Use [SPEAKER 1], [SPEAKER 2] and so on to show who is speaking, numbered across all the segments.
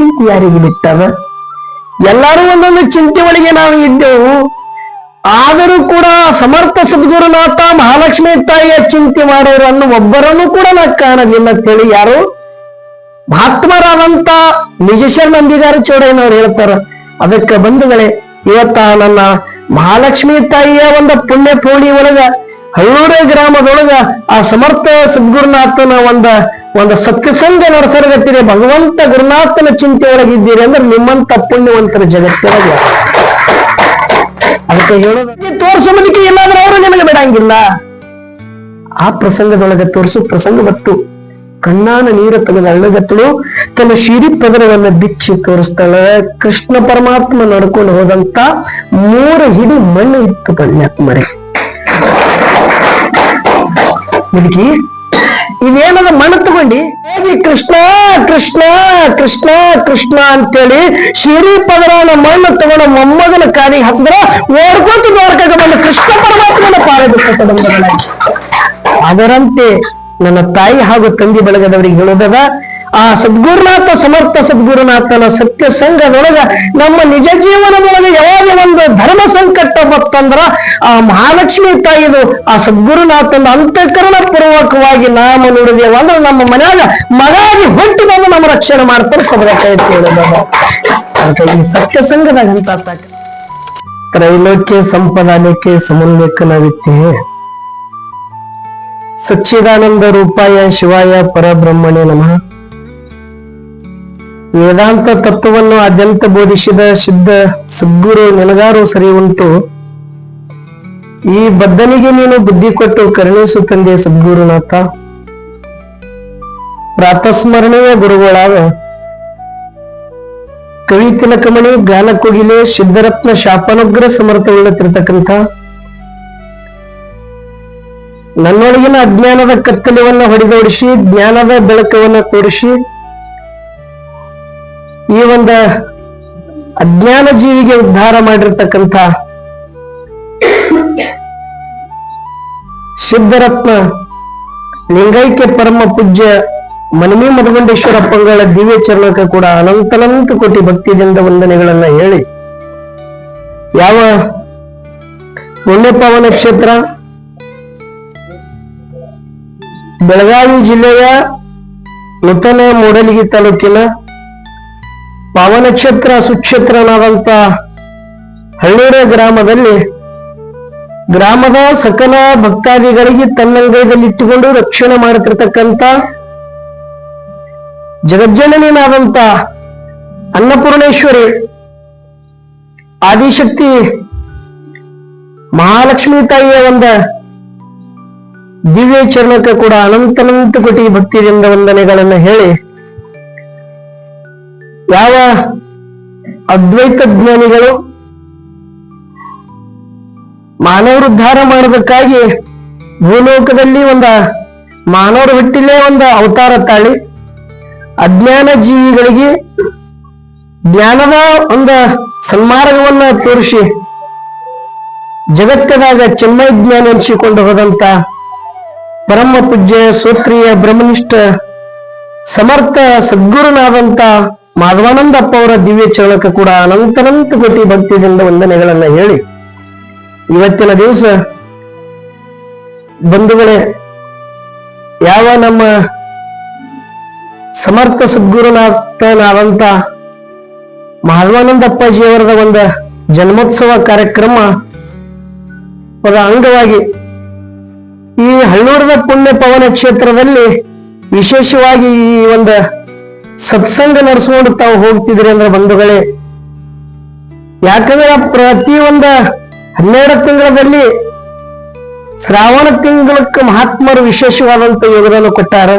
[SPEAKER 1] ಚಿಂತೆ ಯಾರಿಗೆ ಬಿಟ್ಟದ ಎಲ್ಲರೂ ಒಂದೊಂದು ಚಿಂತೆ ಒಳಗೆ ನಾವು ಇದ್ದೆವು. ಆದರೂ ಕೂಡ ಸಮರ್ಥ ಸದ್ಗುರುನಾಥ ಮಹಾಲಕ್ಷ್ಮಿ ತಾಯಿಯ ಚಿಂತೆ ಮಾಡೋರು ಅನ್ನೋ ಒಬ್ಬರನ್ನು ಕೂಡ ನಾ ಕಾಣಲಿಲ್ಲ ಅಂತೇಳಿ ಯಾರು? ಮಹಾತ್ಮರಾದಂತ ನಿಜಶರ್ ನಂಬಿಗಾರ ಚೌಡಯ್ಯನವ್ರು ಹೇಳ್ತಾರ. ಅದಕ್ಕೆ ಬಂಧುಗಳೇ, ಇವತ್ತ ನನ್ನ ಮಹಾಲಕ್ಷ್ಮಿ ತಾಯಿಯ ಒಂದು ಪುಣ್ಯ ಪೂರ್ಣಿ ಒಳಗ ಹಳ್ಳೂರ ಗ್ರಾಮದೊಳಗ ಆ ಸಮರ್ಥ ಸದ್ಗುರುನಾಥನ ಒಂದ, ಒಂದು ಸತ್ಯಸಂಗ ನಡೆಸರ್ಗತ್ತಿರಿ ಭಗವಂತ ಗುರುನಾಥನ ಚಿಂತೆ ಒಳಗಿದ್ದೀರಿ ಅಂದ್ರೆ ನಿಮ್ಮಂತ ಪುಣ್ಯವಂತರ ಜಗತ್ತಿನೊಳಗೆ. ಅದಕ್ಕೆ ಹೇಳೋದು ತೋರಿಸೋದಕ್ಕೆ ಇಲ್ಲಾಂದ್ರೆ ಅವರು ನಿಮಗೆ ಬಿಡಂಗಿಲ್ಲ. ಆ ಪ್ರಸಂಗದೊಳಗೆ ತೋರಿಸು ಪ್ರಸಂಗ ಬತ್ತು ಕಣ್ಣಾನ ನೀರ ತೆಗೆದ ಅಳ್ಳಗತ್ತಳು, ತನ್ನ ಶಿರಿ ಪದರವನ್ನ ಬಿಚ್ಚಿ ತೋರಿಸ್ತಾಳೆ. ಕೃಷ್ಣ ಪರಮಾತ್ಮ ನಡ್ಕೊಂಡು ಹೋದಂತ ಮೂರು ಹಿಡಿ ಮಣ್ಣು ಇತ್ತು ಕನ್ಯಾಕುಮಾರಿ ಹುಡುಗಿ ಇದೇನದ ಮಣ್ಣು ತಗೊಂಡಿ ಹೋಗಿ ಕೃಷ್ಣ ಕೃಷ್ಣ ಕೃಷ್ಣ ಕೃಷ್ಣ ಅಂತೇಳಿ ಶಿರಿ ಪದರವನ ಮಣ್ಣು ತಗೊಂಡ ಮೊಮ್ಮಗನ ಕಾಲಿಗೆ ಹಾಕಿದ್ರ ಓಡ್ಕೊಂತ ದ್ವಾರಕಾಗ ಬಂದು ಕೃಷ್ಣ ಪರಮಾತ್ಮನ ಪಾಳೆ ಬಿಟ್ಟ ಅದರಂತೆ ನನ್ನ ತಾಯಿ ಹಾಗೂ ತಂದೆ ಬೆಳಗದವರಿಗೆ ಹೇಳೋದದ ಆ ಸದ್ಗುರುನಾಥ ಸಮರ್ಥ ಸದ್ಗುರುನಾಥನ ಸತ್ಯ ಸಂಘದೊಳಗ ನಮ್ಮ ನಿಜ ಜೀವನದೊಳಗೆ ಯಾವಾಗ ಒಂದು ಧರ್ಮ ಸಂಕಟ ಬತ್ತಂದ್ರ ಆ ಮಹಾಲಕ್ಷ್ಮಿ ತಾಯಿದು ಆ ಸದ್ಗುರುನಾಥನ ಅಂತಃಕರಣ ಪೂರ್ವಕವಾಗಿ ನಾಮ ನುಡಿದೇವ ಅಂದ್ರೆ ನಮ್ಮ ಮನೆಯಾಗ ಮಗಾಗಿ ಹೊಟ್ಟು ಬಂದು ನಮ್ಮ ರಕ್ಷಣೆ ಮಾಡ್ತಾರೆ ಅದಕ್ಕೆ ಈ ಸತ್ಯ ಸಂಘದಾಗ ಅಂತ ತ್ರೈಲೋಕ್ಯ ಸಂಪದಾಲಕ್ಕೆ ಸಮನ್ವಯಕನಾಗುತ್ತೆ ಸಚ್ಚಿದಾನಂದ ರೂಪಾಯ ಶಿವಾಯ ಪರಬ್ರಹ್ಮಣೆ ನಮಃ. ವೇದಾಂತ ತತ್ವವನ್ನು ಆದ್ಯಂತ ಬೋಧಿಸಿದ ಸಿದ್ಧ ಸದ್ಗುರು ನಿನಗಾರು ಸರಿ ಉಂಟು. ಈ ಬದ್ಧನಿಗೆ ನೀನು ಬುದ್ಧಿ ಕೊಟ್ಟು ಕರುಣಿಸು ತಂದೆ ಸದ್ಗುರುನಾಥ. ಪ್ರಾತಸ್ಮರಣೀಯ ಗುರುಗಳಾದ ಕವಿ ತಿಲಕಮಣಿ ಗಾನ ಕೋಗಿಲೆ ಸಿದ್ಧರತ್ನ, ಶಾಪನುಗ್ರ ಸಮರ್ಥಗೊಳ್ಳುತ್ತಿರತಕ್ಕಂಥ ನನ್ನೊಳಗಿನ ಅಜ್ಞಾನದ ಕತ್ತಲೆಯನ್ನು ಹೊಡೆದೋಡಿಸಿ, ಜ್ಞಾನದ ಬೆಳಕವನ್ನ ತೋರಿಸಿ ಈ ಒಂದು ಅಜ್ಞಾನ ಜೀವಿಗೆ ಉದ್ಧಾರ ಮಾಡಿರ್ತಕ್ಕಂಥ ಸಿದ್ಧರತ್ನ ಲಿಂಗೈಕ್ಯ ಪರಮ ಪೂಜ್ಯ ಮನಮಿ ಮಧುಗುಂಡೇಶ್ವರಪ್ಪಂಗಳ ದಿವ್ಯ ಚರಣಕ್ಕೆ ಕೂಡ ಅನಂತನಂತ ಕೋಟಿ ಭಕ್ತಿಯಿಂದ ವಂದನೆಗಳನ್ನ ಹೇಳಿ, ಯಾವ ಪುಣ್ಯಪಾವನ ಕ್ಷೇತ್ರ? ಬೆಳಗಾವಿ ಜಿಲ್ಲೆಯ ನೂತನ ಮೂಡಲಗಿ ತಾಲೂಕಿನ ಪಾವನಕ್ಷೇತ್ರ ಸುಕ್ಷೇತ್ರನಾದಂತ ಹಳ್ಳೂರ ಗ್ರಾಮದಲ್ಲಿ ಗ್ರಾಮದ ಸಕಲ ಭಕ್ತಾದಿಗಳಿಗೆ ತನ್ನಂಗೈದಲ್ಲಿ ಇಟ್ಟುಕೊಂಡು ರಕ್ಷಣೆ ಮಾಡುತ್ತಿರ್ತಕ್ಕಂಥ ಜಗಜ್ಜನನಿನಾದಂತ ಅನ್ನಪೂರ್ಣೇಶ್ವರಿ ಆದಿಶಕ್ತಿ ಮಹಾಲಕ್ಷ್ಮಿ ತಾಯಿಯ ಒಂದ ದಿವ್ಯ ಚರಣಕ್ಕೆ ಕೂಡ ಅನಂತನಂತ ಕೋಟಿ ಭಕ್ತಿಯಿಂದ ವಂದನೆಗಳನ್ನು ಹೇಳಿ ಯಾವ ಅದ್ವೈತ ಜ್ಞಾನಿಗಳು ಮಾನವರುದ್ಧಾರ ಮಾಡೋದಕ್ಕಾಗಿ ಭೂಲೋಕದಲ್ಲಿ ಒಂದ ಮಾನವರ ಹುಟ್ಟಿಲೇ ಒಂದು ಅವತಾರ ತಾಳಿ ಅಜ್ಞಾನ ಜೀವಿಗಳಿಗೆ ಜ್ಞಾನದ ಒಂದು ಸನ್ಮಾರ್ಗವನ್ನ ತೋರಿಸಿ ಜಗತ್ತದಾಗ ಚೆನ್ನೈ ಜ್ಞಾನ ಎನಿಸಿಕೊಂಡು ಹೋದಂತ ಪರಮ ಪೂಜ್ಯ ಸೂತ್ರಿಯ, ಬ್ರಹ್ಮನಿಷ್ಠ, ಸಮರ್ಥ, ಸದ್ಗುರುನಾದಂತ ಮಾಧವಾನಂದಪ್ಪ ಅವರ ದಿವ್ಯ ಚರಣಕ್ಕೆ ಕೂಡ ಅನಂತನಂತ ಕೋಟಿ ಭಕ್ತಿಯಿಂದ ವಂದನೆಗಳನ್ನ ಹೇಳಿ, ಇವತ್ತಿನ ದಿವಸ ಬಂಧುಗಳೇ, ಯಾವ ನಮ್ಮ ಸಮರ್ಥ ಸದ್ಗುರುನಾಥನಾದಂತ ಮಾಧವಾನಂದಪ್ಪಾಜಿಯವರದ ಒಂದು ಜನ್ಮೋತ್ಸವ ಕಾರ್ಯಕ್ರಮ ಅದರ ಅಂಗವಾಗಿ ಈ ಹಳ್ಳೂರದ ಪುಣ್ಯ ಪವನ ಕ್ಷೇತ್ರದಲ್ಲಿ ವಿಶೇಷವಾಗಿ ಈ ಒಂದು ಸತ್ಸಂಗ ನಡೆಸ್ಕೊಂಡು ತಾವು ಹೋಗ್ತಿದ್ರಿ ಅಂದ್ರೆ ಬಂಧುಗಳೇ. ಯಾಕಂದ್ರೆ ಪ್ರತಿ ಒಂದ ಹನ್ನೆರಡು ತಿಂಗಳಲ್ಲಿ ಶ್ರಾವಣ ತಿಂಗಳಕ್ಕೆ ಮಹಾತ್ಮರು ವಿಶೇಷವಾದಂತ ಯೋಗದಾನ ಕೊಟ್ಟಾರ.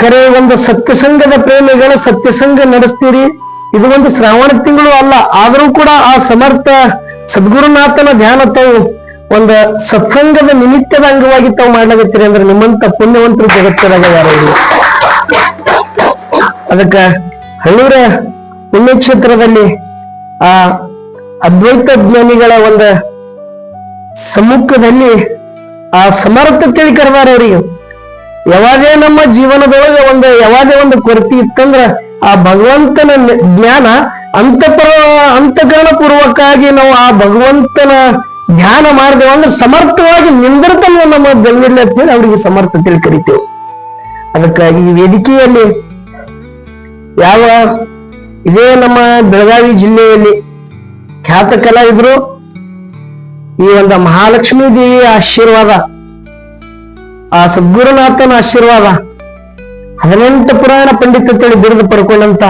[SPEAKER 1] ಕರೆ ಒಂದು ಸತ್ಯಸಂಗದ ಪ್ರೇಮಿಗಳು ಸತ್ಯಸಂಗ ನಡೆಸ್ತೀರಿ. ಇದು ಒಂದು ಶ್ರಾವಣ ತಿಂಗಳು ಅಲ್ಲ, ಆದರೂ ಕೂಡ ಆ ಸಮರ್ಥ ಸದ್ಗುರುನಾಥನ ಧ್ಯಾನ ತಾವು ಒಂದು ಸತ್ಸಂಗದ ನಿಮಿತ್ತದ ಅಂಗವಾಗಿ ತಾವು ಮಾಡ್ಲಾಗತ್ತೀರಿ ಅಂದ್ರೆ ನಿಮ್ಮಂತ ಪುಣ್ಯವಂತರು ಜಗತ್ತದಾಗ ಯಾರು ಅದಕ್ಕ ಹಳ್ಳೂರ ಪುಣ್ಯಕ್ಷೇತ್ರದಲ್ಲಿ ಆ ಅದ್ವೈತ ಜ್ಞಾನಿಗಳ ಒಂದು ಸಮ್ಮುಖದಲ್ಲಿ ಆ ಸಮರ್ಥ ತಿಳಿ ಕರೆದಾರ ಅವರಿಗೆ. ಯಾವಾಗೇ ನಮ್ಮ ಜೀವನದೊಳಗೆ ಒಂದು ಯಾವಾಗೇ ಒಂದು ಕೊರತೆ ಇತ್ತಂದ್ರ ಆ ಭಗವಂತನ ಜ್ಞಾನ ಅಂತಪರ ಅಂತಕರಣ ಪೂರ್ವಕವಾಗಿ ನಾವು ಆ ಭಗವಂತನ ಧ್ಯಾನ ಮಾಡಿದೆವು ಅಂದ್ರೆ ಸಮರ್ಥವಾಗಿ ನಿಂದಿರ್ತಾನೆ ನಮ್ಮ ಅಂತೇಳಿ ಅವರಿಗೆ ಸಮರ್ಥ ತಿಳ್ಕರಿತೇವೆ. ಅದಕ್ಕಾಗಿ ಈ ವೇದಿಕೆಯಲ್ಲಿ ಯಾವ ಇದೇ ನಮ್ಮ ಬೆಳಗಾವಿ ಜಿಲ್ಲೆಯಲ್ಲಿ ಖ್ಯಾತ ಕಲಾವಿದರು ಈ ಒಂದು ಮಹಾಲಕ್ಷ್ಮೀ ದೇವಿಯ ಆಶೀರ್ವಾದ, ಆ ಸದ್ಗುರುನಾಥನ ಆಶೀರ್ವಾದ, ಹದಿನೆಂಟು ಪುರಾಣ ಪಂಡಿತತೆಳಿ ಬಿರುದು ಪಡ್ಕೊಂಡಂತ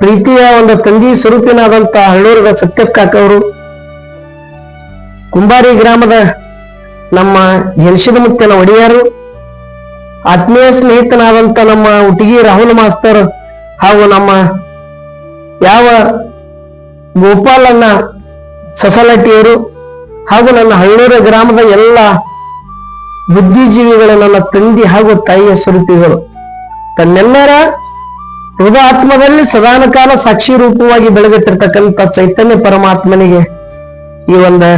[SPEAKER 1] ಪ್ರೀತಿಯ ಒಂದು ತಂಗಿ ಸ್ವರೂಪಿನಾದಂತ ಹಳ್ಳೂರದ ಸತ್ಯಕ್ಕಾಕವರು ಕುಂಬಾರಿ ಗ್ರಾಮದ ನಮ್ಮ ಜನಿಸಿದ ಮುತ್ತನ ಒಡೆಯರು, ಆತ್ಮೀಯ ಸ್ನೇಹಿತನಾದಂತ ನಮ್ಮ ಉಟಿಗಿ ರಾಹುಲ್ ಮಾಸ್ತರ್ ಹಾಗೂ ನಮ್ಮ ಯಾವ ಗೋಪಾಲಣ್ಣ ಸಸಲಟ್ಟಿಯವರು ಹಾಗೂ ನನ್ನ ಹಳ್ಳೂರ ಗ್ರಾಮದ ಎಲ್ಲ ಬುದ್ಧಿಜೀವಿಗಳು, ನನ್ನ ತಂದೆ ಹಾಗೂ ತಾಯಿಯ ಸ್ವರೂಪಿಗಳು. ತನ್ನೆಲ್ಲರ ಹೃದಯಾತ್ಮದಲ್ಲಿ ಸದಾನಕಾಲ ಸಾಕ್ಷಿ ರೂಪವಾಗಿ ಬೆಳಗುತ್ತಿರ್ತಕ್ಕಂಥ ಚೈತನ್ಯ ಪರಮಾತ್ಮನಿಗೆ ಈ ಒಂದು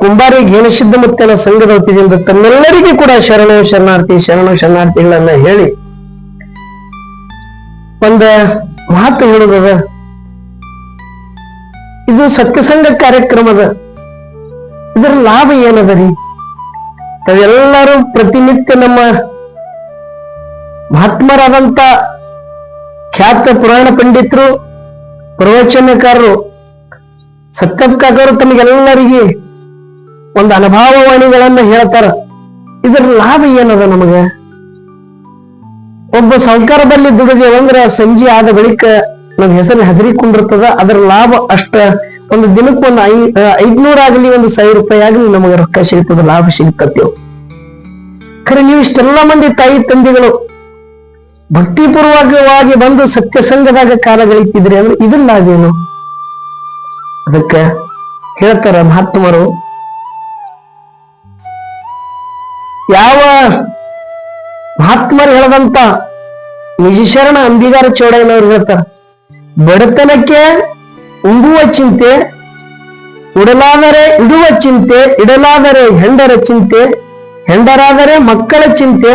[SPEAKER 1] ಕುಂಬಾರಿ ಘೇನಸಿದ್ಧ ಮುತ್ತನ ಸಂಘದ ವತಿಯಿಂದ ತಮ್ಮೆಲ್ಲರಿಗೂ ಕೂಡ ಶರಣ, ಶರಣಾರ್ಥಿ, ಶರಣ, ಶರಣಾರ್ಥಿಗಳನ್ನ ಹೇಳಿ ಒಂದ ಮಾತು ಹೇಳುದದ ಇದು ಸತ್ಯಸಂಗ ಕಾರ್ಯಕ್ರಮದ ಇದರ ಲಾಭ ಏನದ ರೀ? ತಾವೆಲ್ಲರೂ ಪ್ರತಿನಿತ್ಯ ನಮ್ಮ ಮಹಾತ್ಮರಾದಂತ ಖ್ಯಾತ ಪುರಾಣ ಪಂಡಿತರು, ಪ್ರವಚನಕಾರರು ಸತ್ಯಪ್ಕಾಕರು ತಮಗೆಲ್ಲರಿಗೆ ಒಂದು ಅನುಭವವಾಣಿಗಳನ್ನ ಹೇಳ್ತಾರ. ಇದರ ಲಾಭ ಏನದ ನಮಗ? ಒಬ್ಬ ಸಾಹುಕಾರ ಬಲ್ಲಿ ದುಡಿದೇವು ಅಂದ್ರ ಸಂಜೆ ಆದ ಬಳಿಕ ನಮ್ ಹೆಸರು ಹೆದರಿಕೊಂಡಿರ್ತದ. ಅದರ ಲಾಭ ಅಷ್ಟ ಒಂದು ದಿನಕ್ಕೆ ಒಂದು ಐ ಐದ್ನೂರ ಆಗಲಿ, ಒಂದು ಸಾವಿರ ರೂಪಾಯಿ ಆಗಲಿ ನಮಗೆ ರೊಕ್ಕ ಸಿಗ್ತದ, ಲಾಭ ಸಿಗ್ತದ್ಯೋ ಖರೆ ನೀವು ಇಷ್ಟೆಲ್ಲ ಮಂದಿ ತಾಯಿ ತಂದೆಗಳು ಭಕ್ತಿಪೂರ್ವಕವಾಗಿ ಬಂದು ಸತ್ಯಸಂಗದಾಗ ಕಾಲ ಗಳಿತಿದ್ರಿ ಅಂದ್ರೆ ಇದನ್ನ ನಾವೇನು? ಅದಕ್ಕೆ ಹೇಳ್ತಾರ ಮಹಾತ್ಮರು, ಯಾವ ಮಹಾತ್ಮರು ಹೇಳದಂತ ನಿಜಶರಣ ಅಂಬಿಗಾರ ಚೌಡಯ್ಯನವ್ರು ಹೇಳ್ತಾರ, ಬಡತನಕ್ಕೆ ಉಂಗುವ ಚಿಂತೆ, ಉಡಲಾದರೆ ಇಡುವ ಚಿಂತೆ, ಇಡಲಾದರೆ ಹೆಂಡರ ಚಿಂತೆ, ಹೆಂಡರಾದರೆ ಮಕ್ಕಳ ಚಿಂತೆ,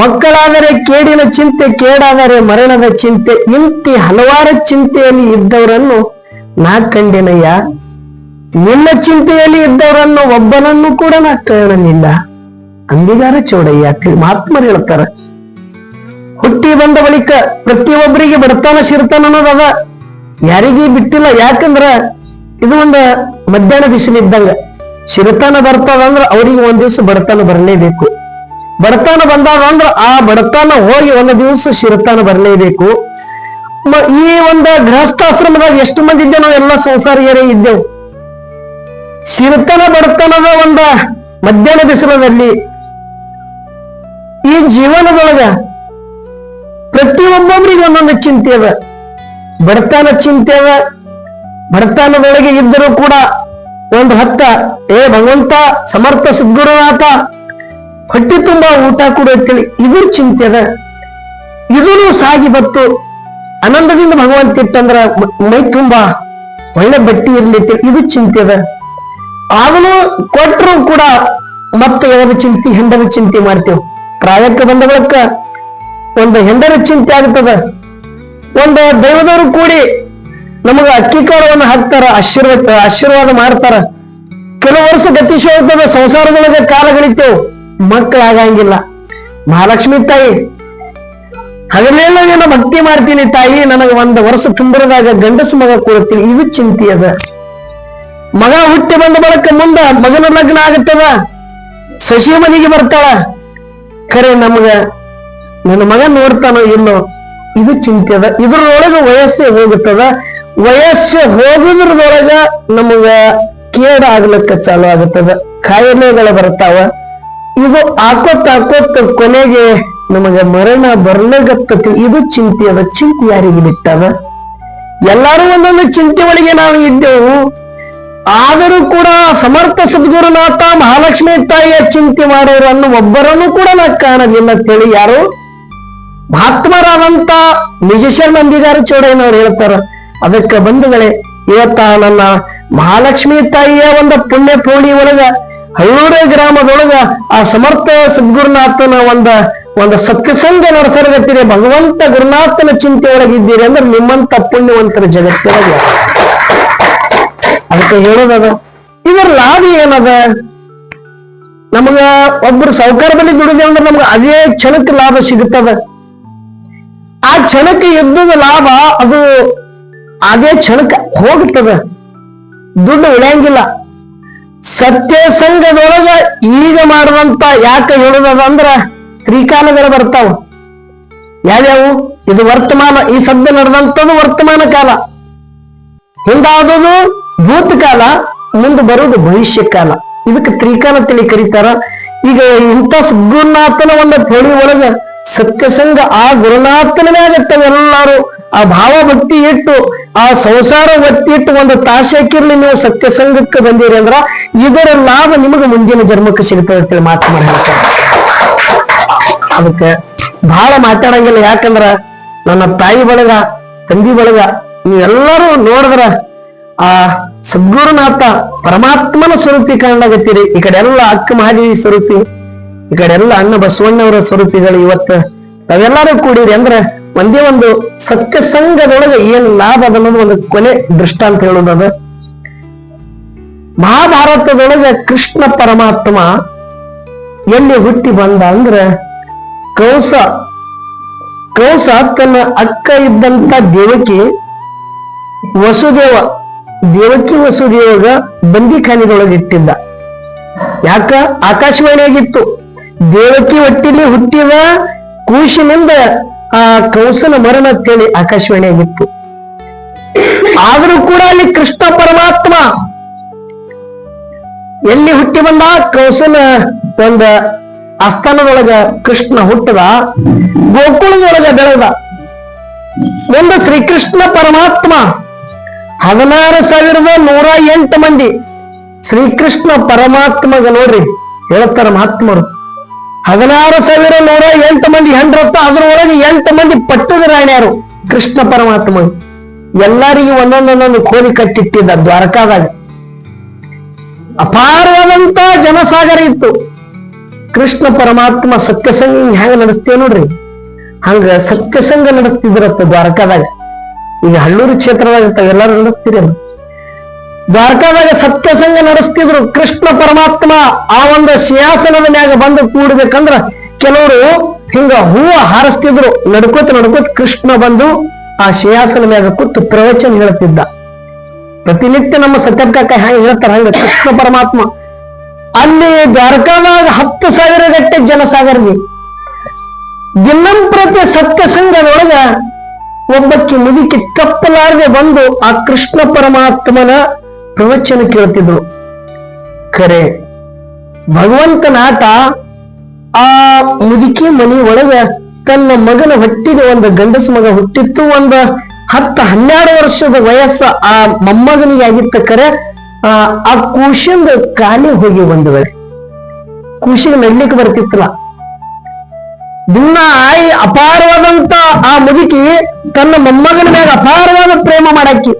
[SPEAKER 1] ಮಕ್ಕಳಾದರೆ ಕೇಡಿನ ಚಿಂತೆ, ಕೇಡಾದರೆ ಮರಣದ ಚಿಂತೆ, ಇಂತಿ ಹಲವಾರು ಚಿಂತೆಯಲ್ಲಿ ಇದ್ದವರನ್ನು ನಾ ಕಂಡೆನಯ್ಯ. ನಿನ್ನ ಚಿಂತೆಯಲ್ಲಿ ಇದ್ದವರನ್ನು ಒಬ್ಬನನ್ನು ಕೂಡ ನಾ ಕಾಣಲಿಲ್ಲ. ಅಂಬಿಗಾರ ಚೌಡಯ್ಯ ಮಹಾತ್ಮರು ಹೇಳ್ತಾರ. ಹುಟ್ಟಿ ಬಂದ ಬಳಿಕ ಪ್ರತಿಯೊಬ್ಬರಿಗೆ ಬಡತನ ಸಿರ್ತಾನ ಅನ್ನೋದದ ಯಾರಿಗೂ ಬಿಟ್ಟಿಲ್ಲ. ಯಾಕಂದ್ರ ಇದು ಒಂದು ಮಧ್ಯಾಹ್ನ ಬಿಸಿಲಿದ್ದಂಗ ಸಿರತಾನ ಬರ್ತದ ಅಂದ್ರ ಅವ್ರಿಗೆ ಒಂದ್ ದಿವ್ಸ ಬಡತನ ಬರಲೇಬೇಕು. ಬಡತನ ಬಂದಾಗ ಅಂದ್ರ ಆ ಬಡತನ ಹೋಗಿ ಒಂದು ದಿವಸ ಸಿರತಾನ ಬರಲೇಬೇಕು. ಈ ಒಂದು ಗೃಹಸ್ಥಾಶ್ರಮದಾಗ ಎಷ್ಟು ಮಂದಿ ಇದ್ದೇವೆ ನಾವು? ಎಲ್ಲ ಸಂಸಾರಿಗರೇ ಇದ್ದೆವು. ಸಿರತನ ಬಡತನದ ಒಂದ ಮಧ್ಯಾಹ್ನ ಬಿಸಿಲದಲ್ಲಿ ಈ ಜೀವನದೊಳಗ ಪ್ರತಿಯೊಬ್ಬೊಬ್ಬರಿಗೆ ಒಂದೊಂದು ಚಿಂತೆ ಅದ. ಬಡತನ ಚಿಂತೆ ಅದ. ಬಡತನದೊಳಗೆ ಇದ್ದರೂ ಕೂಡ ಒಂದು ಹತ್ತ, ಏ ಭಗವಂತ, ಸಮರ್ಥ ಸದ್ಗುರುನಾಥ, ಹೊಟ್ಟೆ ತುಂಬಾ ಊಟ ಕೂಡ ಅಂತೇಳಿ ಇದ್ರ ಚಿಂತೆ ಅದ. ಇದೂ ಸಾಗಿ ಬತ್ತು. ಆನಂದದಿಂದ ಭಗವಂತ ಇಟ್ಟಂದ್ರ ಮ- ತುಂಬಾ ಒಳ್ಳೆ ಬಟ್ಟಿ ಇರಲಿ ಅಂತೇಳಿ ಇದು ಚಿಂತೆ ಅದ. ಆಗಲೂ ಕೊಟ್ಟರು ಕೂಡ ಮತ್ತೆ ಯಾವ್ದು ಚಿಂತೆ ಹೆಂಡದ ಚಿಂತೆ ಮಾಡ್ತೇವೆ. ಪ್ರಾಯಕ್ಕೆ ಬಂದ ಬಳಕ ಒಂದು ಹೆಂಡರು ಚಿಂತೆ ಆಗ್ತದ. ಒಂದು ದೈವದವರು ಕೂಡಿ ನಮಗ ಅಕ್ಕಿ ಕಾಳವನ್ನು ಹಾಕ್ತಾರ ಆಶೀರ್ವಾದ ಆಶೀರ್ವಾದ ಮಾಡ್ತಾರ. ಕೆಲವು ವರ್ಷ ಗತಿಶ ಹೋಗ್ತದ ಸಂಸಾರದೊಳಗೆ ಕಾಲ ಗಳಿತೇವು ಮಕ್ಕಳಾಗಂಗಿಲ್ಲ ಮಹಾಲಕ್ಷ್ಮಿ ತಾಯಿ ಹಗಲೆಲ್ಲ ನಾನು ಭಕ್ತಿ ಮಾಡ್ತೀನಿ ತಾಯಿ, ನನಗೆ ಒಂದು ವರ್ಷ ತುಂಬಿರದಾಗ ಗಂಡಸ ಮಗ ಕೊಡುತ್ತೀನಿ ಇದು ಚಿಂತೆ ಅದ. ಮಗ ಹುಟ್ಟಿ ಬಂದ ಬಳಕ ಮುಂದ ಮಗನ ಲಗ್ನ ಆಗತ್ತದ, ಸಸಿ ಮನೆಗೆ ಬರ್ತಾಳ. ಖರೆ ನಮ್ಗ, ನನ್ನ ಮಗ ನೋಡ್ತಾನೋ ಇಲ್ಲೋ, ಇದು ಚಿಂತೆ ಅದ. ಇದ್ರೊಳಗ ವಯಸ್ಸೇ ಹೋಗುತ್ತದ ವಯಸ್ಸು ಹೋಗುದ್ರದೊಳಗ ನಮಗ ಕೇಡ ಆಗ್ಲಕ್ಕ ಚಾಲು ಆಗುತ್ತದ ಕಾಯಿಲೆಗಳು ಬರ್ತಾವ. ಇದು ಹಾಕೋತ್ ಹಾಕೋತ್ ಕೊನೆಗೆ ನಮಗ ಮರಣ ಬರ್ಲಗತ್ತತಿ ಇದು ಚಿಂತೆ ಅದ. ಚಿಂತೆ ಯಾರಿಗೆ ಬಿಟ್ಟದ? ಎಲ್ಲಾರು ಒಂದೊಂದು ಚಿಂತೆ ಒಳಗೆ ನಾವು ಇದ್ದೆವು. ಆದರೂ ಕೂಡ ಸಮರ್ಥ ಸದ್ಗುರುನಾಥ ಮಹಾಲಕ್ಷ್ಮಿ ತಾಯಿಯ ಚಿಂತೆ ಮಾಡೋರನ್ನು ಒಬ್ಬರನ್ನು ಕೂಡ ನಾ ಕಾಣಲಿಲ್ಲ ಅಂತೇಳಿ ಯಾರು? ಮಹಾತ್ಮರಾದಂತ ನಿಜೇಶ್ವರ ನಂಬಿಗಾರ ಚೌಡಯ್ಯನವ್ರು ಹೇಳ್ತಾರ. ಅದಕ್ಕೆ ಬಂಧುಗಳೇ, ಇವತ್ತ ನನ್ನ ಮಹಾಲಕ್ಷ್ಮಿ ತಾಯಿಯ ಒಂದು ಪುಣ್ಯ ಪೂರ್ಣಿ ಒಳಗ, ಹಳ್ಳೂರೆ ಗ್ರಾಮದೊಳಗ ಆ ಸಮರ್ಥ ಸದ್ಗುರುನಾಥನ ಒಂದ, ಒಂದು ಸತ್ಯಸಂಗ ನಡೆಸರಗತ್ತಿದೆ ಭಗವಂತ ಗುರುನಾಥನ ಚಿಂತೆ ಒಳಗಿದ್ದೀರಿ ಅಂದ್ರೆ ನಿಮ್ಮಂತ ಪುಣ್ಯವಂತರ ಜಗತ್ತಿನ? ಅದಕ್ಕೆ ಹೇಳೋದದ. ಇದರ ಲಾಭ ಏನದ? ನಮಗ ಒಬ್ರು ಸೌಕರ್ಯದಲ್ಲಿ ಬಳಿ ದುಡಿದೆ ಅಂದ್ರೆ ನಮ್ಗೆ ಅದೇ ಕ್ಷಣಕ್ಕೆ ಲಾಭ ಸಿಗುತ್ತದ. ಆ ಕ್ಷಣಕ್ಕೆ ಯುದ್ಧದ ಲಾಭ ಅದು ಅದೇ ಕ್ಷಣಕ್ಕೆ ಹೋಗುತ್ತದೆ. ದುಡ್ಡು ಉಳಿಯಂಗಿಲ್ಲ. ಸತ್ಯ ಸಂಘದೊಳಗ ಈಗ ಮಾಡುವಂತ ಯಾಕೆ ಹೇಳುದದ ಅಂದ್ರ ತ್ರಿಕಾಲಗಳು ಬರ್ತಾವ. ಯಾವ್ಯಾವು? ಇದು ವರ್ತಮಾನ. ಈ ಸದ್ಯ ನಡೆದಂಥದ್ದು ವರ್ತಮಾನ ಕಾಲ. ಹಿಂದಾದದು ಭೂತಕಾಲ, ಮುಂದೆ ಬರೋದು ಭವಿಷ್ಯ ಕಾಲ ಇದಕ್ಕೆ ತ್ರಿಕಾಲ ತಿಳಿ ಕರೀತಾರ. ಈಗ ಇಂಥ ಸದ್ಗುರುನಾಥನ ಒಂದು ಪೊಳಿ ಒಳಗ ಸತ್ಯಸಂಗ ಆ ಗುರುನಾಥನ ಮ್ಯಾಗ ಎಲ್ಲರೂ. ಆ ಭಾವ ಭಕ್ತಿ ಇಟ್ಟು, ಆ ಸಂಸಾರ ಭಕ್ತಿ ಇಟ್ಟು ಒಂದು ತಾಸೆ ಹಾಕಿರ್ಲಿ ನೀವು ಸತ್ಯಸಂಗಕ್ಕೆ ಬಂದಿರಿ ಅಂದ್ರ ಇದರ ಲಾಭ ನಿಮಗೆ ಮುಂದಿನ ಜನ್ಮಕ್ಕೆ ಸಿಗ್ತದೆ ಅಂತೇಳಿ ಮಾತು ಮಾಡಿ ಹೇಳ್ತಾರೆ. ಅದಕ್ಕೆ ಬಹಳ ಮಾತಾಡಂಗಿಲ್ಲ. ಯಾಕಂದ್ರ ನನ್ನ ತಾಯಿ ಬಳಗ, ತಂದಿ ಬಳಗ, ನೀವೆಲ್ಲರೂ ನೋಡಿದ್ರ ಆ ಸದ್ಗುರುನಾಥ ಪರಮಾತ್ಮನ ಸ್ವರೂಪಿ ಕಾಣಲಾಗತ್ತೀರಿ. ಈ ಕಡೆ ಎಲ್ಲ ಅಕ್ಕ ಮಹಾದೇವಿ ಸ್ವರೂಪಿ, ಈ ಕಡೆ ಎಲ್ಲ ಅಣ್ಣ ಬಸವಣ್ಣವರ ಸ್ವರೂಪಿಗಳು ಇವತ್ತ ತಾವೆಲ್ಲರೂ ಕೂಡಿರಿ ಅಂದ್ರ ಒಂದೇ ಒಂದು ಸತ್ಯ ಸಂಘದೊಳಗೆ ಏನ್ ಲಾಭ ಅದ ಅನ್ನೋದು ಒಂದು ಕೊನೆ ದೃಷ್ಟಾಂತ ಹೇಳೋದದ ಮಹಾಭಾರತದೊಳಗೆ ಕೃಷ್ಣ ಪರಮಾತ್ಮ ಎಲ್ಲಿ ಹುಟ್ಟಿ ಬಂದ ಅಂದ್ರೆ ಕೌಸ ಕೌಸ ತನ್ನ ಅಕ್ಕ ಇದ್ದಂತ ದೇವಕಿ ವಸುದೇವ ದೇವಕಿ ವಸುದೇವಗ ಬಂದಿಖಾನಿದೊಳಗೆ ಇಟ್ಟಿದ್ದ ಯಾಕ? ಆಕಾಶವಾಣಿಯಾಗಿತ್ತು. ದೇವಕಿ ಒಟ್ಟಿಲಿ ಹುಟ್ಟಿದ ಕೂಶಿನಿಂದ ಆ ಕೌಸನ ಮರಣ ಅಂತೇಳಿ ಆಕಾಶವಾಣಿಯಾಗಿತ್ತು. ಆದರೂ ಕೂಡ ಅಲ್ಲಿ ಕೃಷ್ಣ ಪರಮಾತ್ಮ ಎಲ್ಲಿ ಹುಟ್ಟಿ ಬಂದ? ಕೌಸನ ಒಂದ ಆಸ್ಥಾನದೊಳಗ ಕೃಷ್ಣ ಹುಟ್ಟದ. ಗೋಕುಳದೊಳಗ ಬೆಳೆದ. ಒಂದು ಶ್ರೀಕೃಷ್ಣ ಪರಮಾತ್ಮ ಹದಿನಾರು ಸಾವಿರದ ನೂರ ಎಂಟು ಮಂದಿ ಶ್ರೀಕೃಷ್ಣ ಪರಮಾತ್ಮಗ ನೋಡ್ರಿ, ಹೇಳ್ತಾರ ಮಹಾತ್ಮರು. ಹದಿನಾರು ಸಾವಿರ ನೂರ ಎಂಟು ಮಂದಿ ಹೆಂಡ್ರತ್ತ ಅದ್ರೊಳಗೆ ಎಂಟು ಮಂದಿ ಪಟ್ಟದ ರಾಣ್ಯರು ಕೃಷ್ಣ ಪರಮಾತ್ಮ ಎಲ್ಲರಿಗೂ ಒಂದೊಂದೊಂದೊಂದು ಕೋಲಿ ಕಟ್ಟಿಟ್ಟಿದ್ದ ದ್ವಾರಕಾದಾಗ. ಅಪಾರವಾದಂತ ಜನಸಾಗರ ಇತ್ತು. ಕೃಷ್ಣ ಪರಮಾತ್ಮ ಸತ್ಯಸಂಗ ಹೆಂಗ ನಡೆಸ್ತೇವೆ ನೋಡ್ರಿ? ಹಂಗ ಸತ್ಯಸಂಗ ನಡೆಸ್ತಿದ್ರತ್ತ ದ್ವಾರಕಾದಾಗ. ಈಗ ಹಳ್ಳೂರು ಕ್ಷೇತ್ರದಾಗ ಎಲ್ಲರೂ ನಡೆಸ್ತೀರಿ ದ್ವಾರಕಾದಾಗ ಸತ್ಯಸಂಗ ನಡೆಸ್ತಿದ್ರು, ಕೃಷ್ಣ ಪರಮಾತ್ಮ ಆ ಒಂದು ಸಿಂಹಾಸನದ ಮ್ಯಾಗ ಬಂದು ಕೂಡ್ಬೇಕಂದ್ರ ಕೆಲವರು ಹಿಂಗ ಹೂವ ಹಾರಿಸ್ತಿದ್ರು, ನಡ್ಕೋತ ನಡ್ಕೋತ ಕೃಷ್ಣ ಬಂದು ಆ ಸಿಂಹಾಸನ ಮ್ಯಾಗ ಕೂತು ಪ್ರವಚನ ಹೇಳ್ತಿದ್ದ. ಪ್ರತಿನಿತ್ಯ ನಮ್ಮ ಸತ್ಯಪ್ಪ ಕಾಕ ಹೆಂಗ್ ಹೇಳ್ತಾರ, ಹಂಗ ಕೃಷ್ಣ ಪರಮಾತ್ಮ, ಅಲ್ಲಿ ದ್ವಾರಕಾದಾಗ ಹತ್ತು ಸಾವಿರ ಗಟ್ಟೆ ಜನಸಾಗರ್ವಿ. ದಿನಂಪ್ರತಿ ಸತ್ಯಸಂಗದೊಳಗ ಒಬ್ಬಕ್ಕೆ ಮುದುಕಿ ಕಪ್ಪಲಾರದೆ ಬಂದು ಆ ಕೃಷ್ಣ ಪರಮಾತ್ಮನ ಪ್ರವಚನ ಕೇಳ್ತಿದ್ರು. ಖರೆ ಭಗವಂತನ ಆಟ ಆ ಮುದುಕಿ ಮನಿ ಒಳಗ ತನ್ನ ಮಗನ ಹುಟ್ಟಿದ ಒಂದು ಗಂಡಸ ಮಗ ಹುಟ್ಟಿತ್ತು, ಒಂದು ಹತ್ತು ಹನ್ನೆರಡು ವರ್ಷದ ವಯಸ್ಸ ಆ ಮೊಮ್ಮಗನಿಗೆ ಆಗಿತ್ತ ಕರೆ, ಆ ಆ ಕೂಶಿಂದ ಕಾಲಿ ಹೋಗಿ ಒಂದು ವೇಳೆ ಕೂಶಿಗೆ ನಡ್ಲಿಕ್ಕೆ ಬರ್ತಿತ್ತಲ್ಲ. ದಿನ ಆಯಿ ಅಪಾರವಾದಂತ ಆ ಮುದುಕಿ ತನ್ನ ಮೊಮ್ಮಗನ ಮ್ಯಾಗ ಅಪಾರವಾದ ಪ್ರೇಮ ಮಾಡಾಕಿ.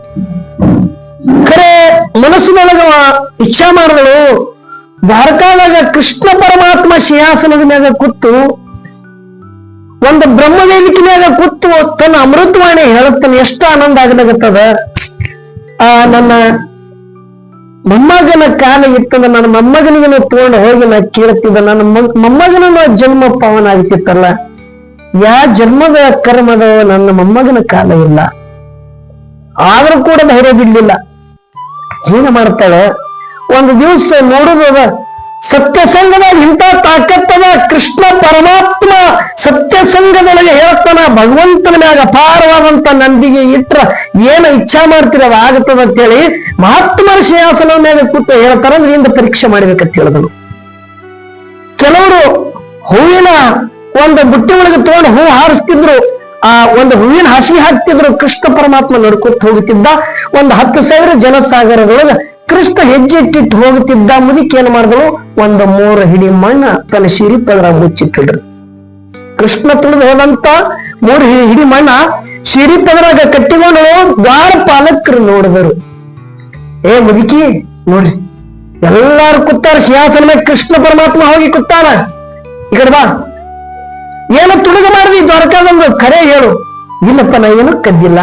[SPEAKER 1] ಖರೆ, ಮನಸ್ಸಿನೊಳಗ ಇಚ್ಛಾ ಮಾಡಿದಳು. ದ್ವಾರಕಾದಾಗ ಕೃಷ್ಣ ಪರಮಾತ್ಮ ಸಿಂಹಾಸನದ ಮ್ಯಾಗ ಕೂತು, ಒಂದು ಬ್ರಹ್ಮ ವೇದಿಕೆ ಮ್ಯಾಗ ಕೂತು ತನ್ನ ಅಮೃತವಾಣಿ ಹೇಳುತ್ತಾನೆ, ಎಷ್ಟು ಆನಂದ ಆಗಲಾಗತ್ತದ ಆ, ನನ್ನ ಮೊಮ್ಮಗನ ಕಾಲ ಇತ್ತಂದ್ರೆ ನನ್ನ ಮೊಮ್ಮಗನಿಗೆ ತಗೊಂಡು ಹೋಗಿ ನಾ ಕೇಳ್ತಿದ್ದ. ನನ್ನ ಮಗ್- ಮೊಮ್ಮಗನ ಜನ್ಮ ಪಾವನ ಆಗ್ತಿತ್ತಲ್ಲ ಯಾ ಜನ್ಮದ ಕರ್ಮದ ನನ್ನ ಮೊಮ್ಮಗನ ಕಾಲ ಇಲ್ಲ. ಆದ್ರೂ ಕೂಡ ಧೈರ್ಯ ಬಿಡ್ಲಿಲ್ಲ. ಏನು ಮಾಡ್ತಾಳೆ ಒಂದು ದಿವಸ ನೋಡುದದ ಸತ್ಯ ಸಂಘದಾಗ ಇಂಥ ತಾಕತ್ತದ ಕೃಷ್ಣ ಪರಮಾತ್ಮ ಸತ್ಯಸಂಗದೊಳಗೆ ಹೇಳ್ತಾನ ಭಗವಂತನ ಮ್ಯಾಗ ಅಪಾರವಾದಂತ ನಂಬಿಕೆ ಇಟ್ರ ಏನ ಇಚ್ಛಾ ಮಾಡ್ತೀರ ಅದು ಆಗತ್ತದ ಅಂತೇಳಿ ಮಹಾತ್ಮರ ಶ್ರೀಹಾಸನ ಮ್ಯಾಗ ಕೂತ ಹೇಳ್ತಾರ ನಿಂದ ಪರೀಕ್ಷೆ ಮಾಡ್ಬೇಕಂತ ಹೇಳಿದನು. ಕೆಲವರು ಹೂವಿನ ಒಂದು ಬುಟ್ಟಿ ಒಳಗೆ ತಗೊಂಡು ಹೂ ಹಾರಿಸ್ತಿದ್ರು, ಆ ಒಂದು ಹೂವಿನ ಹಸಿ ಹಾಕ್ತಿದ್ರು, ಕೃಷ್ಣ ಪರಮಾತ್ಮ ನಡ್ಕೊತ ಹೋಗುತ್ತಿದ್ದ, ಒಂದು ಹತ್ತು ಸಾವಿರ ಜನಸಾಗರದೊಳಗ ಕೃಷ್ಣ ಹೆಜ್ಜೆ ಇಟ್ಟಿಟ್ಟು ಹೋಗುತ್ತಿದ್ದ ಮುದುಕಿ ಏನ್ ಮಾಡಿದಳು? ಒಂದು ಮೂರು ಹಿಡಿ ಮಣ್ಣ ತನ್ನ ಸಿರಿ ಪದರ ಮುಚ್ಚಿಟ್ಟಿಡ್ರು ಕೃಷ್ಣ ತುಳಿದು ಹೋದಂತ ಮೂರು ಹಿಡಿ ಮಣ್ಣ ಸಿರಿ ಪದರಾಗ ಕಟ್ಟಿಕೊಂಡು ದ್ವಾರ ಪಾಲಕರು ನೋಡಿದರು. ಏ ಮುದುಕಿ, ನೋಡ್ರಿ, ಎಲ್ಲಾರು ಕೂತಾರ, ಸಿಂಹಾಸನ ಮೇಲೆ ಕೃಷ್ಣ ಪರಮಾತ್ಮ ಹೋಗಿ ಕೂತಾನ ಈ ಕಡೆ ಬಾ. ಏನು ತುಡುಗ ಮಾಡಿದಿ ದ್ವಾರಕಾದಂದು ಕರೆ ಹೇಳು. ಇಲ್ಲಪ್ಪ, ನಾ ಏನು ಕದ್ದಿಲ್ಲ.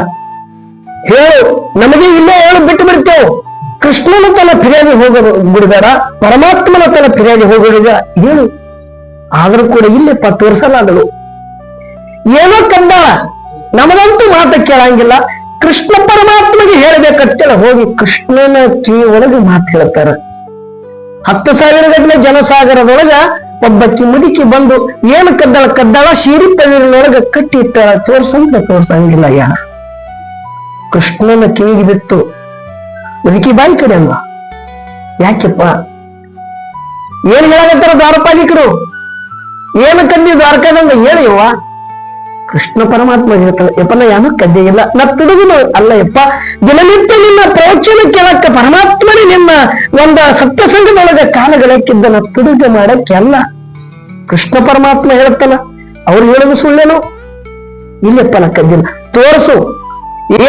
[SPEAKER 1] ಹೇಳು, ನಮಗೆ ಇಲ್ಲೇ ಹೇಳು, ಬಿಟ್ಟು ಬಿಡ್ತೇವೆ. ಕೃಷ್ಣನ ತನ್ನ ಫಿರ್ಯಾದಿ ಹೋಗ ಬಿಡಬೇಡ, ಪರಮಾತ್ಮನ ತನ್ನ ಫಿರ್ಯಾದಿ ಹೋಗಬೇಡ ಹೇಳು. ಆದ್ರೂ ಕೂಡ ಇಲ್ಲಪ್ಪ ತೋರಿಸಲಾಗಲು ಏನೋ ಕಂದ ನಮಗಂತೂ ಮಾತು ಕೇಳಂಗಿಲ್ಲ. ಕೃಷ್ಣ ಪರಮಾತ್ಮಗೆ ಹೇಳ್ಬೇಕಂತೇಳಿ ಹೋಗಿ ಕೃಷ್ಣನ ಕಿವಿ ಒಳಗೆ ಮಾತು ಹೇಳ್ತಾರ. ಹತ್ತು ಸಾವಿರ ಗಟ್ಟಲೆ ಜನಸಾಗರದೊಳಗ ಒಬ್ಬಕ್ಕಿ ಮುದುಕಿ ಬಂದು, ಏನು ಕದ್ದಾಳ ಕದ್ದಳ ಶೀರಿ ಪದಿರಿನೊಳಗ ಕಟ್ಟಿ ಇಟ್ಟಾಳ? ತೋರ್ಸಂತ ತೋರ್ಸಂಗಿಲ್ಲ ಯಾ? ಕೃಷ್ಣನ ಕಿವಿಗೆ ಬಿತ್ತು. ಮುದುಕಿ ಬಾಯಿ ಕಡೆ ಅಲ್ವಾ? ಯಾಕೆಪ್ಪ? ಏನ್ ಹೇಳಕತ್ತಾರ ದ್ವಾರಪಾಲಿಕರು? ಏನು ಕಂದಿ ದ್ವಾರಕಾದಂಗ ಹೇಳಿಯವ್ವ ಕೃಷ್ಣ ಪರಮಾತ್ಮ ಹೇಳ್ತಾನೆ ಯಪ್ಪ ನಾ ಯಾನು ಕದ್ದೆ ಇಲ್ಲ. ನಾ ತುಡುಗುನು ಅಲ್ಲ ಯಪ್ಪ. ದಿನನಿತ್ಯ ನಿನ್ನ ಪ್ರವಚನ ಕೇಳಕ್ಕ ಪರಮಾತ್ಮನೇ ನಿನ್ನ ಒಂದ ಸತ್ಯಸಂಗದೊಳಗ ಕಾಲಗಳಕ್ಕಿದ್ದ ನಾ ತುಡುಗೆ ಮಾಡಕ್ಕೆ ಅಲ್ಲ. ಕೃಷ್ಣ ಪರಮಾತ್ಮ ಹೇಳ್ತಾನ, ಅವ್ರು ಹೇಳೋದು ಸುಳ್ಳೇನು? ಇಲ್ಲಪ್ಪ, ನಾ ಕದ್ದಿಲ್ಲ. ತೋರ್ಸು.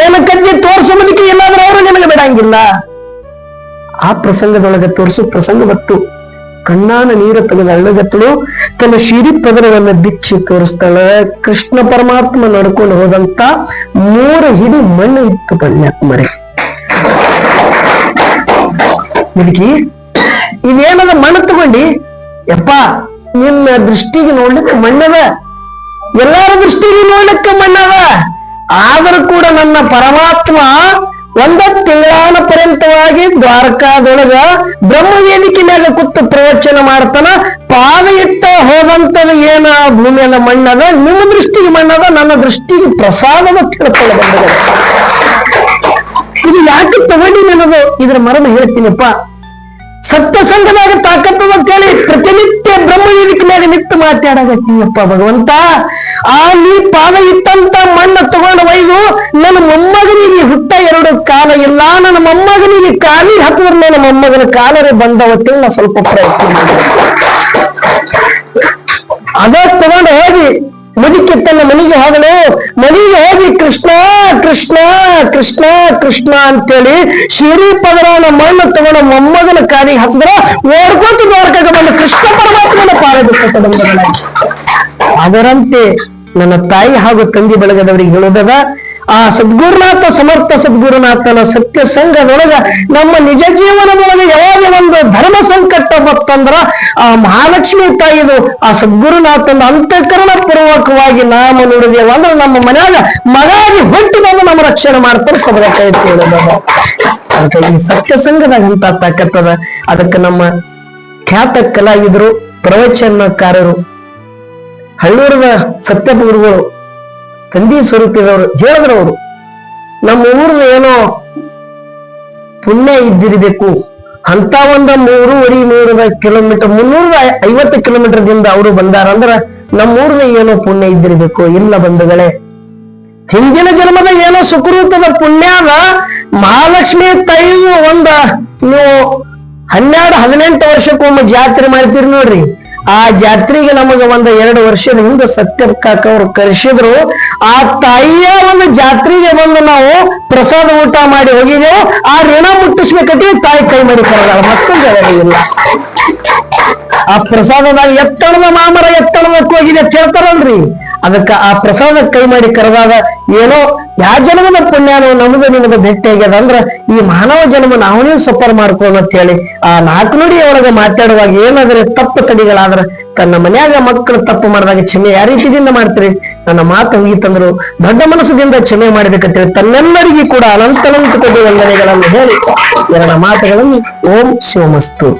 [SPEAKER 1] ಏನು ಕಜ್ಜಿ ತೋರ್ಸುವುದಕ್ಕೆ ಏನಾದ್ರೂ ಅವರು ನಿನಗೆ ಬಿಡಂಗಿಲ್ಲ? ಆ ಪ್ರಸಂಗದೊಳಗೆ ತೋರಿಸು, ಪ್ರಸಂಗ ಬತ್ತು ಕಣ್ಣಾನ ನೀರು ತೆಗೆದ ಅಳ್ಳಗತ್ತಳು ತನ್ನ ಶಿರಿ ಪದರವನ್ನ ಬಿಚ್ಚಿ ತೋರಿಸ್ತಾಳೆ. ಕೃಷ್ಣ ಪರಮಾತ್ಮ ನಡ್ಕೊಂಡು ಹೋದಂತ ಮೂರು ಹಿಡಿ ಮಣ್ಣು ಇತ್ತು ಕನ್ಯಾಕುಮಾರಿ ಹುಡುಗಿ, ಇದೇನದ ಮಣ್ಣು ತಗೊಂಡಿ? ಯಪ್ಪ ನಿಮ್ಮ ದೃಷ್ಟಿಗೆ ನೋಡ್ಲಿಕ್ಕೆ ಮಣ್ಣದ? ಎಲ್ಲಾರ ದೃಷ್ಟಿಗೆ ನೋಡ್ಲಿಕ್ಕೆ ಮಣ್ಣದ? ಆದರೂ ಕೂಡ ನನ್ನ ಪರಮಾತ್ಮ ಒಂದ ತಿಂಗಳಾನ ಪರ್ಯಂತವಾಗಿ ದ್ವಾರಕಾದೊಳಗ ಬ್ರಹ್ಮ ವೇದಿಕೆ ಮೇಲೆ ಕೂತು ಪ್ರವಚನ ಮಾಡ್ತಾನ ಪಾದ ಇಟ್ಟ ಹೋದಂತದ ಏನ ಭೂಮಿಯಲ್ಲ ಮಣ್ಣದ, ನಿಮ್ಮ ದೃಷ್ಟಿಗೆ ಮಣ್ಣದ, ನನ್ನ ದೃಷ್ಟಿಗೆ ಪ್ರಸಾದದ ತಿಳ್ಕೊಳ್ಳಬಂದ ಇದು ಯಾಕೆ ತಗೊಂಡಿ ನನದು ಇದ್ರ ಮರಣ ಹೇಳ್ತೀನಪ್ಪ. ಸತ್ಯ ಸಂಘದಾಗ ತಾಕತ್ತದ ಅಂತೇಳಿ ಪ್ರತಿನಿತ್ಯ ಬ್ರಹ್ಮ ವೇದಿಕೆ ಮೇಲೆ ನಿತ್ಯ ಮಾತಾಡಕತ್ತೀಯಪ್ಪ ಭಗವಂತ. ಆ ನೀ ಪಾದ ಇಟ್ಟಂತ ಮಣ್ಣ ತಗೊಂಡು ಒಯ್ದು ನನ್ನ ಮೊಮ್ಮಗನಿಗೆ ಹುಟ್ಟ ಎರಡು ಕಾಲ ಇಲ್ಲ ನನ್ನ ಮೊಮ್ಮಗನಿಗೆ ಕಾಲಿಗೆ ಹಾಕಿದ್ರೆ ನನ್ನ ಮೊಮ್ಮಗನ ಕಾಲರೆ ಬಂದವತ್ತೇಳಿ ನಾ ಸ್ವಲ್ಪ ಪ್ರಯತ್ನ ಅದ ತಗೊಂಡು ಹೋಗಿ ಮುದುಕಿ ತನ್ನ ಮನೆಗೆ ಹೋದಳು ಮನೆಗೆ ಹೋಗಿ ಕೃಷ್ಣ ಕೃಷ್ಣ ಕೃಷ್ಣ ಕೃಷ್ಣ ಅಂತೇಳಿ ಶಿರಿ ಪದರನ ಮಣ್ಣು ತಗೊಂಡು ಮೊಮ್ಮಗನ ಕಾಲಿಗೆ ಹಾಕಿದ್ರ ಓಡ್ಕೋತ ದ್ವಾರಕಾಗ ಬಂದು ಕೃಷ್ಣ ಪರಮಾತ್ಮನ ಪಾರ ಅದರಂತೆ ನನ್ನ ತಾಯಿ ಹಾಗೂ ತಂದೆ ಬಳಗದವರಿಗೆ ಹೇಳುವುದದ ಆ ಸದ್ಗುರುನಾಥ ಸಮರ್ಥ ಸದ್ಗುರುನಾಥನ ಸತ್ಯ ಸಂಘದೊಳಗ ನಮ್ಮ ನಿಜ ಜೀವನದೊಳಗೆ ಯಾವಾಗ ಒಂದು ಧರ್ಮ ಸಂಕಟ ಬತ್ತಂದ್ರ ಆ ಮಹಾಲಕ್ಷ್ಮಿ ತಾಯಿದು ಆ ಸದ್ಗುರುನಾಥನ ಅಂತಃಕರಣ ಪೂರ್ವಕವಾಗಿ ನಾಮ ನುಡಿದೇವ ಅಂದ್ರೆ ನಮ್ಮ ಮನೆಯಾಗ ಮಗಾಗಿ ಹುಟ್ಟಿ ಬಂದು ನಮ್ಮ ರಕ್ಷಣೆ ಮಾಡ್ತಾರೆ ಸಮರ ಕೈ ಈ ಸತ್ಯ ಸಂಘದಾಗ ಅಂತ ಅದಕ್ಕೆ ನಮ್ಮ ಖ್ಯಾತ ಕಲಾವಿದರು, ಪ್ರವಚನಕಾರರು, ಹಳ್ಳೂರದ ಸತ್ಯ ಗುರುಗಳು ತಂದಿ ಸ್ವರೂಪಿದವರು ಹೇಳಿದ್ರವರು ನಮ್ಮ ಊರ್ದು ಏನೋ ಪುಣ್ಯ ಇದ್ದಿರಬೇಕು. ಅಂತ ಒಂದ ಮೂರುವರೆ ನೂರದ ಕಿಲೋಮೀಟರ್, ಮುನ್ನೂರ ಐವತ್ತು ಕಿಲೋಮೀಟರ್ ದಿಂದ ಅವರು ಬಂದಾರ. ಅಂದ್ರ ನಮ್ಮ ಊರದ ಏನೋ ಪುಣ್ಯ ಇದ್ದಿರಬೇಕು. ಇಲ್ಲ ಬಂಧುಗಳೇ, ಹಿಂದಿನ ಜನ್ಮದ ಏನೋ ಸುಕೃತದ ಅದ. ಮಹಾಲಕ್ಷ್ಮಿ ತಾಯಿಯು ಒಂದ ನೀವು ಹನ್ನೆರಡು, ಹದಿನೆಂಟು ವರ್ಷಕ್ಕೊಮ್ಮೆ ಜಾತ್ರೆ ಮಾಡ್ತೀರಿ ನೋಡ್ರಿ. ಆ ಜಾತ್ರೆಗೆ ನಮಗೆ ಒಂದ್ ಎರಡು ವರ್ಷದ ಹಿಂದೆ ಸತ್ಯ ಕಾಕ ಅವ್ರು ಕರೆಸಿದ್ರು. ಆ ತಾಯಿಯ ಒಂದು ಜಾತ್ರೆಗೆ ಬಂದು ನಾವು ಪ್ರಸಾದ ಊಟ ಮಾಡಿ ಹೋಗಿದ್ದೇವೆ. ಆ ಋಣ ಮುಟ್ಟಿಸ್ಬೇಕಂತ ತಾಯಿ ಕೈ ಮಾಡಿ ಕರೆದಾಳ. ಮತ್ತೊಂದು ಇಲ್ಲ. ಆ ಪ್ರಸಾದದಾಗ ಎತ್ತಳದ ಮಾಮರ ಎತ್ತಣದಕ್ಕೆ ಹೋಗಿದೆ ಕೇಳ್ತಾರಲ್ರಿ ಅದಕ್ಕ ಆ ಪ್ರಸಾದ ಕೈ ಮಾಡಿ ಕರೆದಾಗ ಏನೋ ಯಾವ ಜನ್ಮದ ಪುಣ್ಯನೋ ನಮಗ ನಿಮಗೆ ಭೇಟಿ ಆಗ್ಯದ ಅಂದ್ರ ಈ ಮಾನವ ಜನ್ಮ ನಾವನೇ ಸಫರ್ ಮಾಡ್ಕೋ ಅಂತ ಹೇಳಿ ಆ ನಾಲ್ಕು ನುಡಿಯ ಒಳಗ ಮಾತಾಡುವಾಗ ಏನಾದ್ರೆ ತಪ್ಪು ತಡಿಗಳಾದ್ರ ತನ್ನ ಮನ್ಯಾಗ ಮಕ್ಕಳು ತಪ್ಪು ಮಾಡಿದಾಗ ಕ್ಷಮೆ ಯಾವ ರೀತಿಯಿಂದ ಮಾಡ್ತೀರಿ? ನನ್ನ ಮಾತು ಹೋಗಿತ್ತಂದ್ರು ದೊಡ್ಡ ಮನಸ್ಸದಿಂದ ಕ್ಷಮೆ ಮಾಡ್ಬೇಕಂತೇಳಿ ತನ್ನೆಲ್ಲರಿಗೂ ಕೂಡ ಅನಂತನಂತ ಕೊಡಿ ವಂದನೆಗಳನ್ನು ಹೇಳಿ ಎರಡ ಮಾತುಗಳನ್ನು ಓಂ ಶಿವಮಸ್ತು.